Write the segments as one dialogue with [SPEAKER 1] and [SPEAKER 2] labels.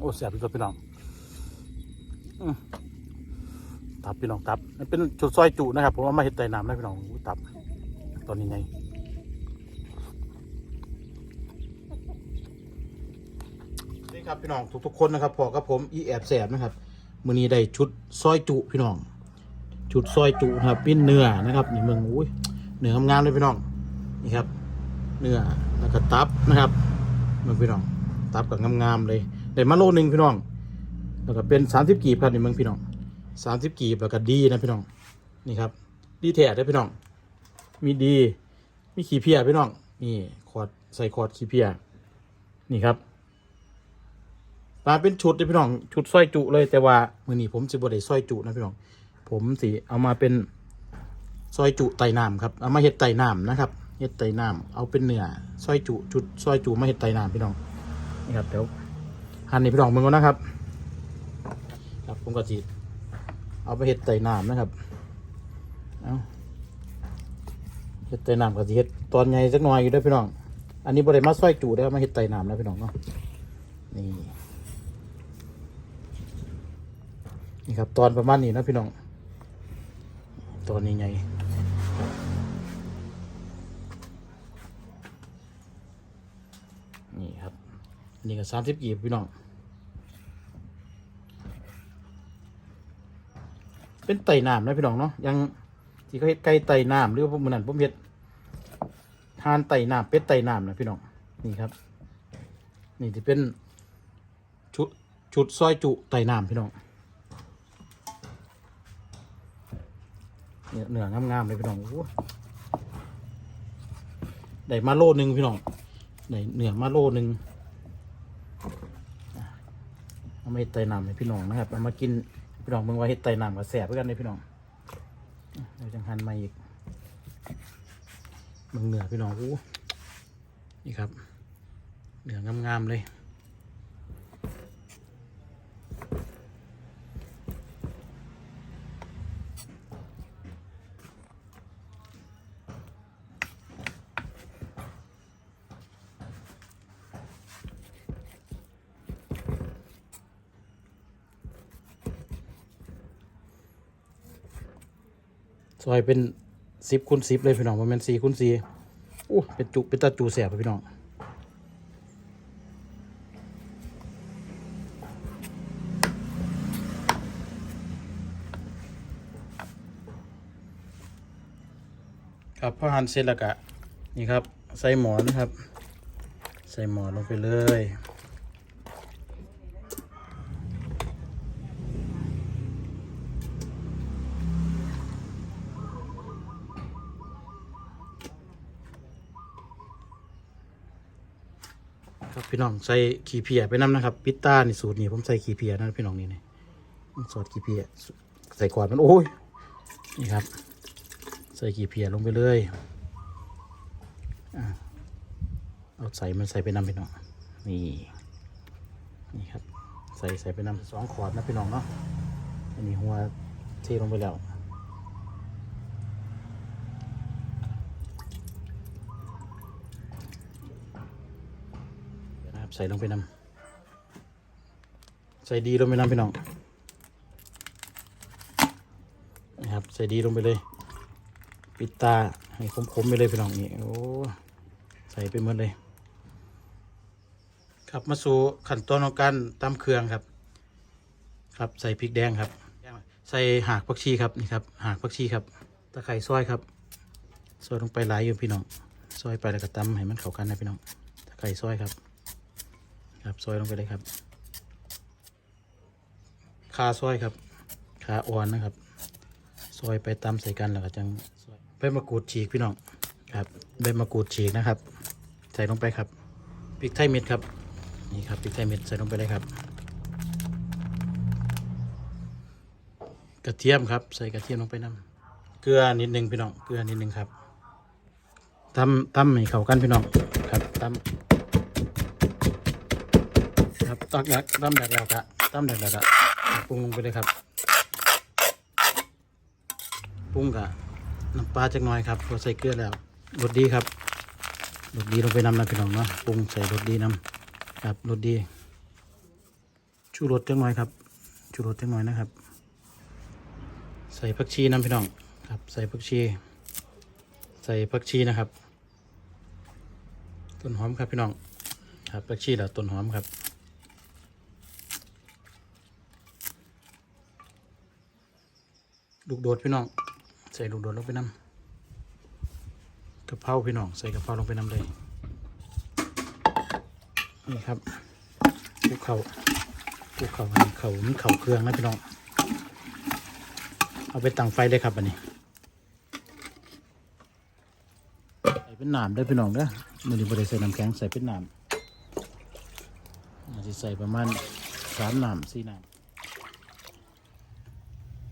[SPEAKER 1] โอ้แสบพี่ตัวพี่น้องตับพี่น้องตับมันเป็นจุดซอยจุนะครับผมเอามาเห็ดไต่น้ำนะพี่น้องตับ ตอนนี้ไงนี่ครับพี่น้องทุกๆคนนะครับพอกับผมอีแอบแสบนะครับมือนี้ได้ชุดซอยจุพี่น้อง ชุดซอยจุนะครับเป็นเนื้อนะครับนี่เมืองอุ้ยเนื้องามๆเลยพี่น้องนี่ครับ เนื้อแล้วก็ตับนะครับเมืองพี่น้อง ตับกับงามๆเลย ได้มาโลหนึ่งพี่น้อง แล้วก็เป็นสามสิบกีบครับนี่มืองพี่น้องสามสิบกีบแล้วก็ดีนะพี่น้อง นี่ครับ ดีแท้ได้พี่น้อง มีดี มีขี้เพียพี่น้อง นี่ขอดใส่ขอดขี้เพีย นี่ครับปลาเป็นชุดเลยพี่น้อง ชุดสร้อยจุเลยแต่ว่ามือนี้ผมจะบดได้สร้อยจุนะพี่น้อง ผมสิเอามาเป็นซอยจุไต่น้ำครับ เอามาเห็ดไต่น้ำนะครับ เห็ดไต่น้ำเอาเป็นเนื้อซอยจุชุดซอยจุมาเห็ดไต่น้ำพี่น้อง นี่ครับเดี๋ยว หั่นนี่พี่น้องมึงก่อนนะครับ ครับผมก็สิเอาไปเห็ดไต่น้ำนะครับเอาเห็ดไต่น้ำก็สิเห็ดตอนใหญ่สักหน่อยอยู่เด้วยพี่น้อง อันนี้บริมาซอยจุได้อมาเห็ดไต่น้ำนะพี่น้องเนาะนี่นี่ครับตอนประมาณนี้นะพี่น้องตอนนี้ไง นี่ก็สามสิบกีบพี่น้อง เป็นไต่น้ำนะพี่น้องเนาะยังที่เขาเฮ็ดไก่ไต่น้ำหรือว่าพวกมันนั่นผมเฮ็ดทานไต่น้ำเป็ดไต่น้ำนะพี่น้องนี่ครับ นี่ที่เป็นชุดชุดซอยจุไต่น้ำพี่น้องเนี่ยเนื้องามๆเลยพี่น้องโอ้ได้มาโลหนึ่งพี่น้องได้เหนือมาโลหนึ่ง เอามาเห็ดไตน้ำให้พี่น้องนะครับเอามากินพี่น้องเมืองว่าเห็ดไตน้ำกับแสบเพื่อกันเลยพี่น้องเดี๋ยวจังหันมาอีกเมืองเหนือพี่น้องอู้นี่ครับเหนืองามๆเลย อยเป็นสิบคูณสิบเลยพี่น้องมันเป็นสี่คูณสี่อู้เป็นจุเป็นตาจูแสบพี่น้องครับพอหั่นเสร็จแล้วก็นี่ครับ ใส่หมอนครับ ใส่หมอนลงไปเลย น้องใส่ขี้เพียไปน้ำนะครับปิต้านี่สูตรนี่ผมใส่ขี้เพียนะพี่น้องนี่นี่ซอสขี้เพียใส่ก่อนมันโอ้ยนี่ครับ ใส่ขี้เพียลงไปเลยอเอาใส่มันใส่ไปน้ำพี่น้องนี่นี่ครับ ใส่ใส่ไปน้ำสองขวดนะพี่น้องเนาะอันนี้หัวเทลงไปแล้ว นะครับใส่ลงไปนำใส่ดีลงไปนำพี่น้องนะครับใส่ดีลงไปเลย ปิดตาให้คมๆไปเลยพี่น้องนี่โอ้ใส่ไปหมดเลย ครับมาสู่ขั้นตอนของการตำเครื่องครับ ครับใส่พริกแดงครับ ใส่หากผักชีครับนี่ครับหากผักชีครับตะไคร้ซอยครับซอยลงไปหลายอยู่พี่น้องซอยไปแล้วก็ตำให้มันเข้ากันนะพี่น้องตะไคร้ซอยครับ ครับซอยลงไปเลยครับคาซอยครับขาอ่อนนะครับ ซอยไปตำใส่กันแล้วก็จังใบมะกรูดฉีกพี่น้องครับใบมะกรูดฉีกนะครับ ใส่ลงไปครับพริกไทยเม็ดครับนี่ครับพริกไทยเม็ดใส่ลงไปเลยครับ กระเทียมครับ ใส่กระเทียมลงไปน้ำเกลือนิดนึงพี่น้องเกลือนิดนึงครับตำตำให้เข้ากันพี่น้องครับตำ ครับตักแดกตั้มแดกแล้วกะตั้มแดกแล้วกะปรุงลงไปเลยครับปรุงกะน้ำปลาจักหน่อยครับพอใส่เกลือแล้วรสดีครับรสดีลงไปน้ำนะพี่น้องเนาะปรุงใส่รสดีน้ำครับรสดีชูรสจังหน่อยครับชูรสจังหน่อยนะครับ ใส่ผักชีน้ำพี่น้องครับ ใส่ผักชี ใส่ผักชีนะครับ ต้นหอมครับพี่น้องครับผักชีแล้วต้นหอมครับ ลูกโดดพี่น้อง ใส่ลูกโดดลงไปน้ำกะเพราพี่น้อง ใส่กะเพราลงไปน้ำเลยนี่ครับภูเขาภูเขาอันนี้เขามันเขาเครื่องนะพี่น้อง เอาไปตั้งไฟเลยครับอันนี้ใส่เป็นน้ำได้พี่น้องเด้อมือนี้บริใส่น้ำแข็งใส่เป็นน้ำอาจจะใส่ประมาณสามน้ำสี่น้ำ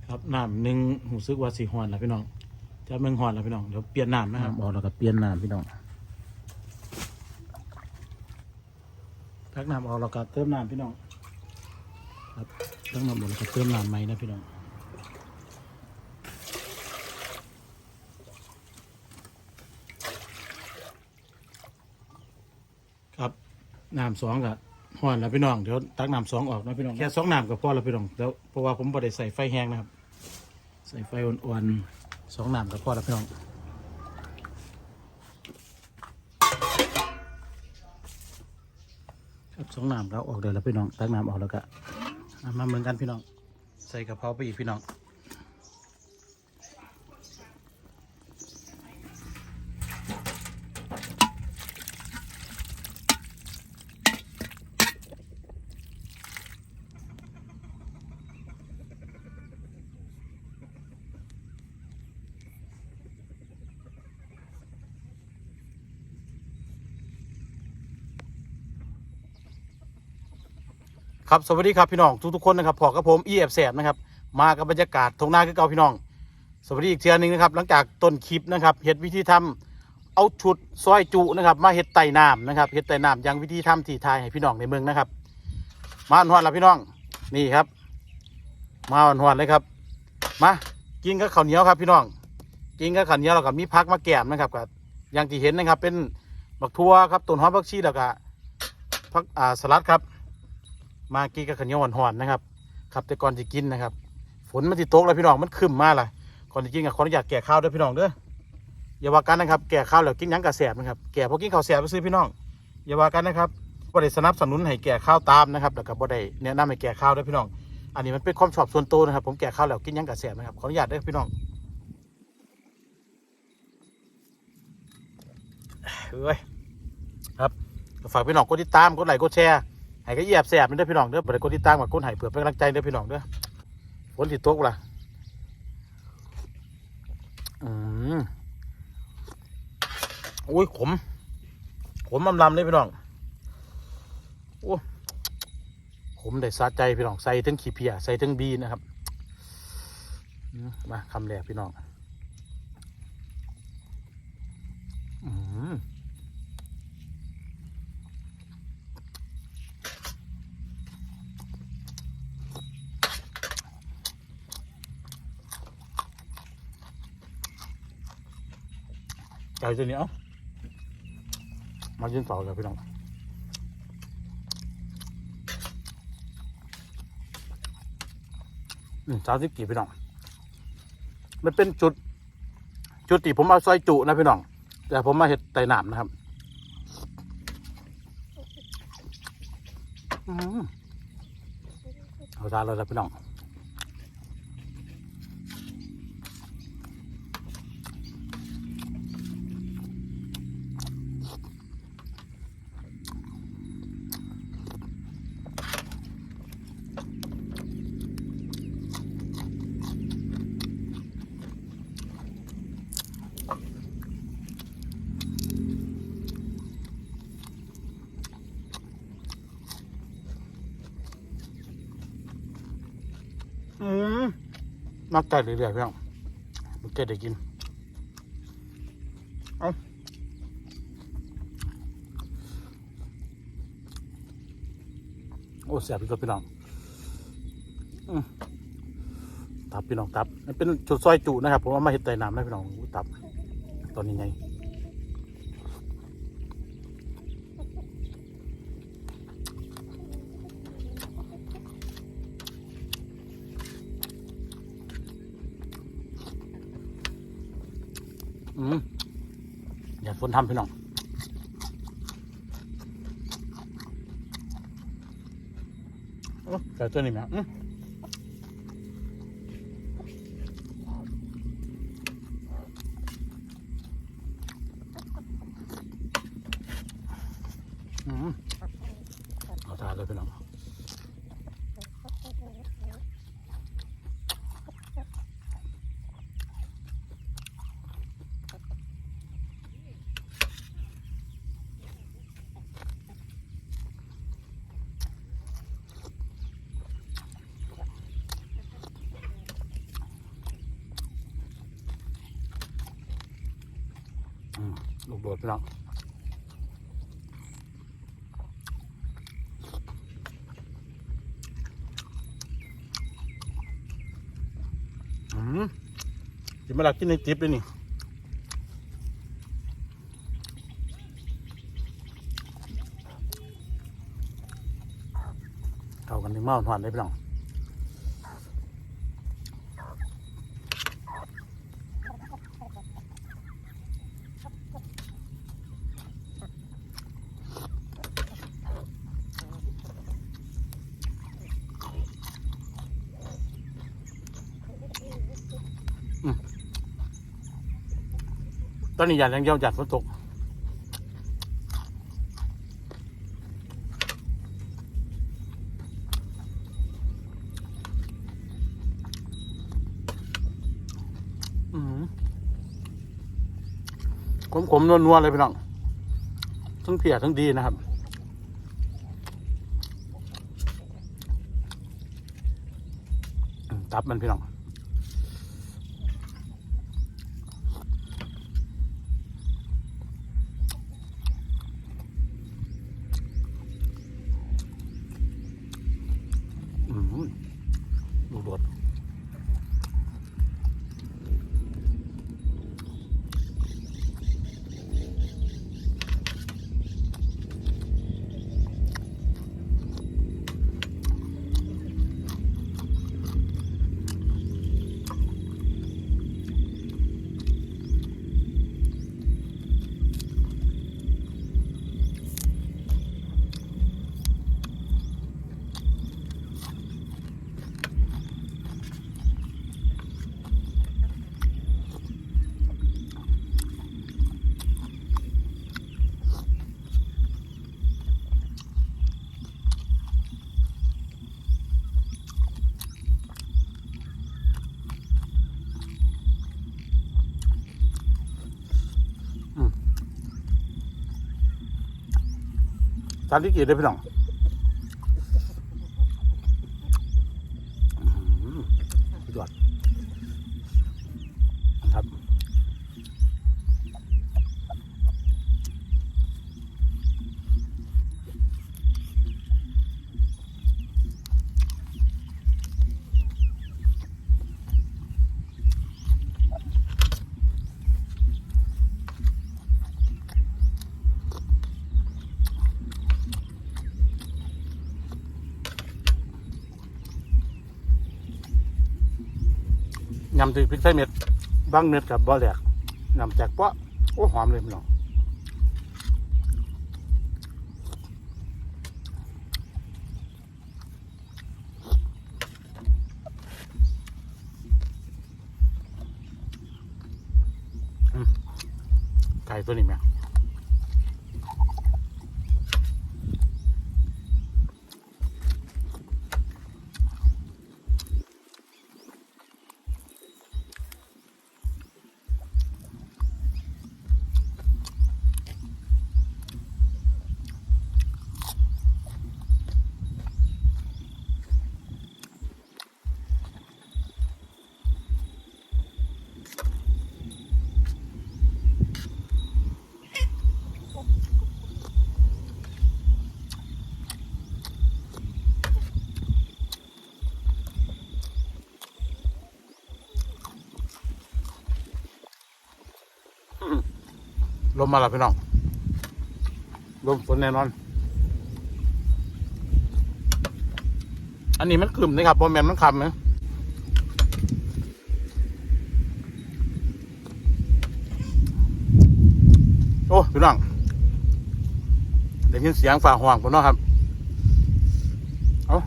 [SPEAKER 1] ครับน้ำหนึ่งหูซึกว่าสีหอนแล้วพี่น้องจะเมืองหอนแล้วพี่น้องเดี๋ยวเปลี่ยนน้ำนะครับออกแล้วก็เปลี่ยนน้ำพี่น้องพักน้ำออกแล้วก็เติมน้ำพี่น้อง ครับตั้งน้ำหมดแล้วก็เติมน้ำใหม่นะพี่น้องครับน้ำสองกับหอนแล้วพี่น้องเดี๋ยวตักน้ำสองออกนะพี่น้องแค่สองน้ำก็พอแล้วพี่น้องแล้วเพราะว่าผมบ่ได้ใส่ไฟแห้งนะครับ ใส่ไฟอ่อนๆสองน้ำก็พอแล้วพี่น้องครับสองน้ำก็ออกเดี๋ยวแล้วพี่น้องตักน้ำออกแล้วก็มาเหมือนกันพี่น้อง ใส่กระเพราไปอีกพี่น้อง ครับสวัสดีครับพี่น้องทุกๆคนนะครับพอกับผมอีเอฟแสบนะครับมากับบรรยากาศทงนาคือเก่าพี่น้อง สวัสดีอีกเทือหนึงนะครับหลังจากต้นคลิปนะครับเห็ดวิธีทำเอาชุดซอยจุนะครับ มาเห็ดไต่น้ำนะครับเห็ดไต่น้ำยังวิธีทำที่ทายให้พี่น้องในเมืองนะครับ มาหอนแล้วพี่น้องนี่ครับ มาหอนเลยครับ มากินกับข้าวเหนียวครับพี่น้องกินกับข้าวเหนียวแล้วก็มีพักมาแกมนะครับกับอย่างที่เห็นนะครับเป็นบักทั่วครับต้นหอมผักชีแล้วก็ผักอ่าสลัดครับ มากินกับข้าวเหนียวหอนนะครับครับแต่ก่อนจะกินนะครับ ฝนมันติตกแล้วพี่น้องมันขึ้นมาเลยก่อนจะกินกับขออนุญาตแก่ข้าวด้วยพี่น้องเด้ออย่าว่ากันนะครับแก่ข้าวแล้วกินยังกระแสบนะครับแก่พอกินข้าวแสบไปซื้อพี่น้องอย่าว่ากันนะครับบ่ได้สนับสนุนให้แก่ข้าวตามนะครับแล้วก็บ่ได้แนะนำให้แก่ข้าวด้วยพี่น้อง อันนี้มันเป็นความชอบส่วนตัวนะครับ ผมแก่ข้าวแล้วกินยังกระแสบนะครับขออนุญาตด้อพี่น้องเอ้ยครับฝากพี่น้องกดติดตามกดไลค์กดแชร์ ให้ก็เหยียบแสบเด้อพี่น้องเด้อบ่ได้กดติดตามกับกดไห้เผื่อเป็นกำลังใจเด้อพี่น้องเด้อฝนสิตกล่ะอืมโอ้ยขมขมลำลำเลยพี่น้องโอ้ขมได้สะใจพี่น้องใส่ทั้งขี้เพียใส่ทั้งบีนะครับมมาคำแรกพี่น้องอืม ไก่ตัวนี้เอ้ามายืนต่อเลยพี่น้องอืมสามสิบกี่พี่น้อง มันเป็นจุด จุดที่ผมเอาซอยจุนะพี่น้อง แต่ผมมาเห็ดไต่หนามนะครับอืมเอาซาเลยละพี่น้อง อืม นักไก่เรื่อยๆพี่น้องมันเกิดได้กินเอาโอ้แสบพี่ตัวพี่น้องตับพี่น้องตับมันเป็นจุดซอยจุนะครับ ผมเอามาเห็ดไตน้ำนะพี่น้องตับตอนนี้ไง อย่าฝนทำพี่น้องแต่ตัวนี้ไหม ลูกโดดพี่น้องอืมจิมาลักกินในจิบเลยนี่เข้ากันถึงเมาหวานได้พี่น้อง ตอนนี้อยากยังเดียวอยากฝนตกอืมขมๆนัวๆเลยพี่น้องทั้งเพียทั้งดีนะครับ ตับมันพี่น้อง จานที่กี่ได้พี่น้อง ยำถือพริกไทยเม็ดบางเม็ดกับบ่แหลกยำแจกปะโอ้หอมเลยพี่น้องไก่ตัวนี้แม่ ลมมาแล้วพี่น้อง ลมฝนแน่นอน อันนี้มันครึมนะครับบอแมนมันคำนะโอ้พี่น้องได้ยินเสียงฝ่าห่วงผมเนาะครับ เอา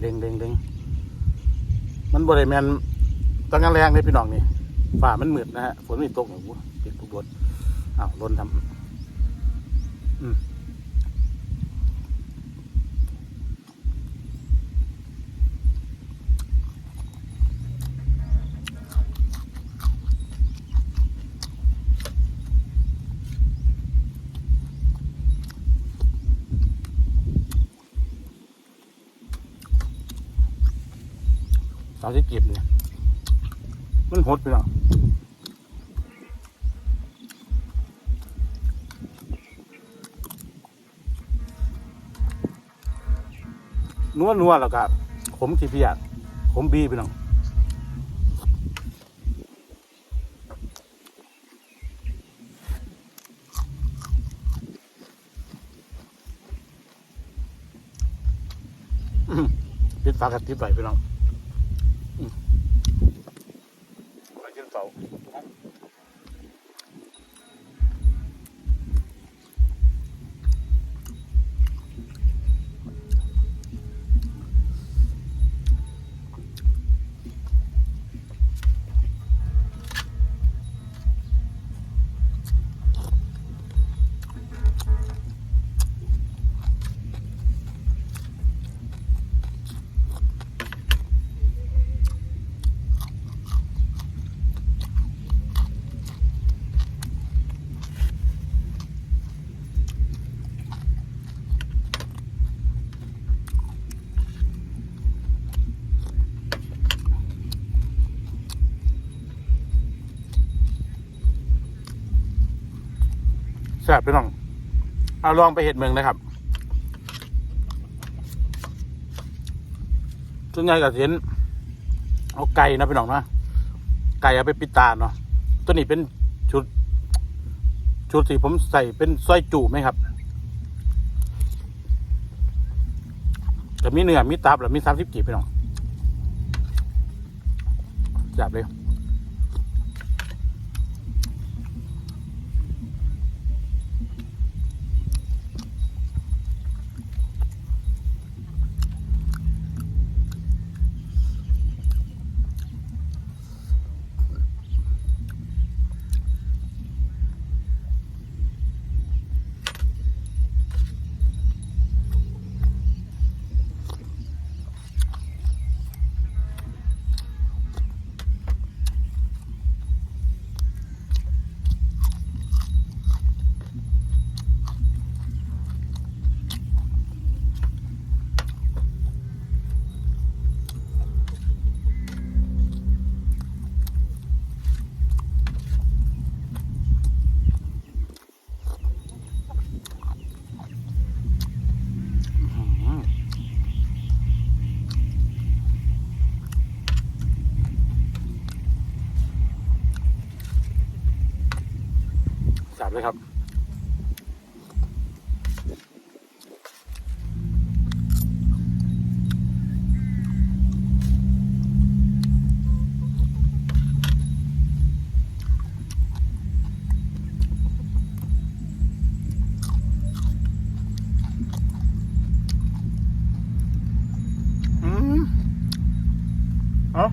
[SPEAKER 1] เด้งเด้งเด้งมันบริแมนตอนกลางแรงเลยพี่น้องนี่ฝ่ามันมืดนะฮะ ฝนไม่ตกหนูปิดทุกบน อ้าวล้นทำอืมสาวที่เก็บเนี่ยมันหดไปแล้ว นัวนัวแล้วก็ผมขี้เพียดผมบีไปน้องปิดฝากระติบไปพี่น้อง ซ่บพี่น้อง เอาลองไปเห็ดเมืองนะครับส่วนใหญ่กับเห็นเอาไก่นะพี่น้องนะไก่เอาไปปิดตาเนาะตัวนี้เป็นชุด ชุดที่ผมใส่เป็นสร้อยจูไหมครับแต่มีเนื้อมีตับแล้วมีสามสิบกีพี่น้องจับเลย นะครับ อืมเอา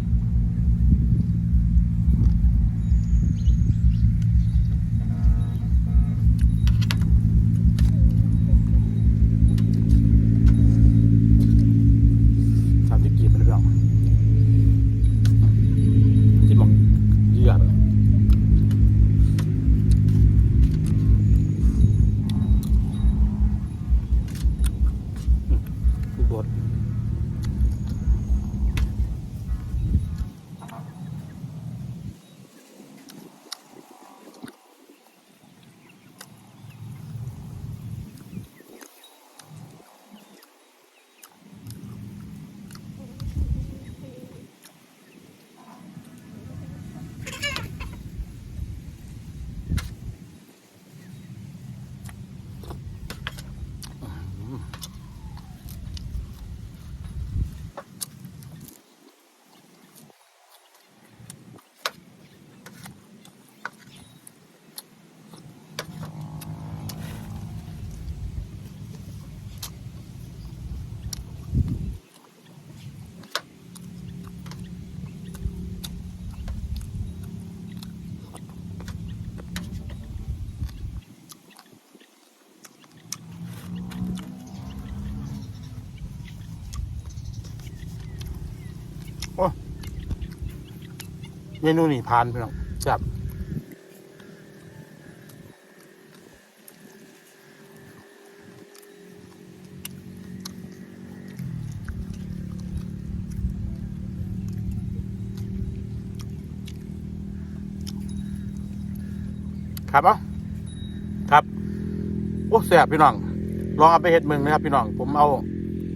[SPEAKER 1] เมนูนี่ผ่านพี่น้องแซ่บครับเอะครับโอ้แซ่บพี่น้อง ลองเอาไปเฮ็ดมืองนะครับ พี่น้อง ผมเอา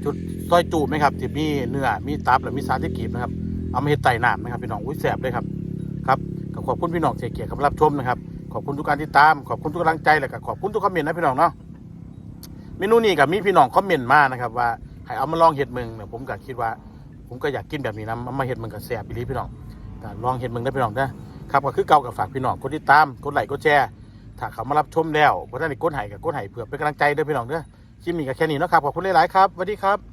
[SPEAKER 1] จุดซอยจูบไหมครับที่มีเนื้อมีตับและมีสารที่กีบนะครับ เอามาเฮ็ดไต่น้ำนะครับพี่น้องอุ้ยแซ่บเลยครับครับขอบคุณพี่น้องเสียเกียรติกับรับชมนะครับขอบคุณทุกการติดตามขอบคุณทุกกำลังใจและก็ขอบคุณทุกคอมเมนต์นะพี่น้องเนาะเมนูนี้กับมีพี่น้องคอมเมนต์มานะครับว่าให้เอามาลองเห็ดเมืองเนี่ยผมก็คิดว่า ผมก็อยากกินแบบนี้นะเอามาเห็ดเมืองกับแซ่บอีลีพี่น้องลองเห็ดเมืองได้พี่น้องนะครับก็คือเก่ากับฝากพี่น้องกดติดตามกดไลค์กดแชร์ถ้าเขามารับชมแล้วบ่ได้กดไห้กับกดไห้เพื่อเป็นกำลังใจด้อพี่น้องเด้อคลิปนี้ก็แค่นี้เนาะครับขอบคุณหลายๆครับสวัสดีครับ